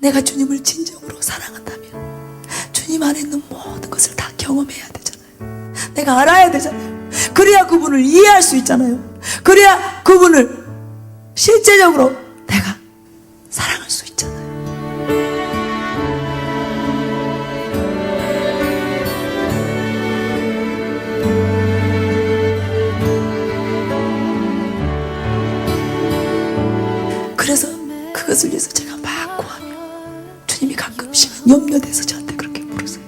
내가 주님을 진정으로 사랑한다면 주님 안에 있는 모든 것을 다 경험해야 되잖아요. 내가 알아야 되잖아요. 그래야 그분을 이해할 수 있잖아요. 그래야 그분을 실제적으로 내가 사랑할 수 있잖아요. 그래서 그것을 위해서 제가 막주 가끔씩은 염려돼서 저한테 그렇게 물으세요.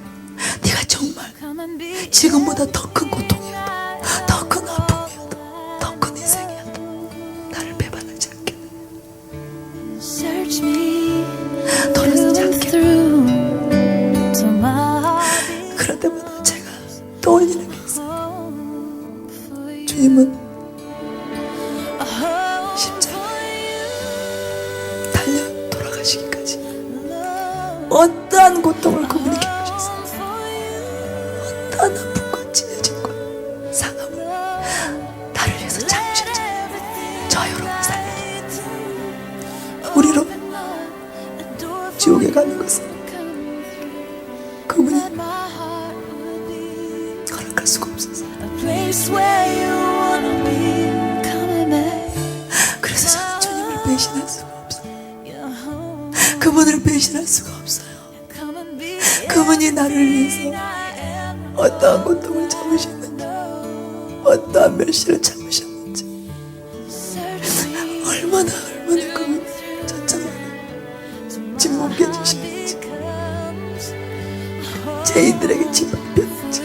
네가 정말 지금보다 더 큰 고통이어도 더큰 아픔이어도 더큰 인생이어도 나를 배반하지 me 돌아서지 heart 그럴 때마다 제가 떠올리는 게 있어요. 주님은 십자가에 달려 어떠한 고통을 그분이 겪으셨어요. 어떠한 아픔과 찢어짐과 상함을 나를 위해서 참으셨잖아요 저 여러분 살려줘 우리로 지옥에 가는 것은 그분이 허락할 수가 없어서 그래서 저는 주님을 배신할 수 그분을 배신할 수가 없어요. 그분이 나를 위해서. 어떠한 고통을 참으셨는지 어떠한 멸시를 참으셨는지 얼마나 얼마나 그분이 저참하게 침묵해 주시는지 죄인들에게 짓밟혔는지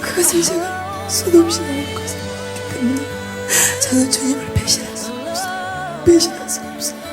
그것을 제가 수도 없이 너무 가슴 아팠기 때문에 저는 주님을 배신할 수가 없어요. 배신할 수가 없어요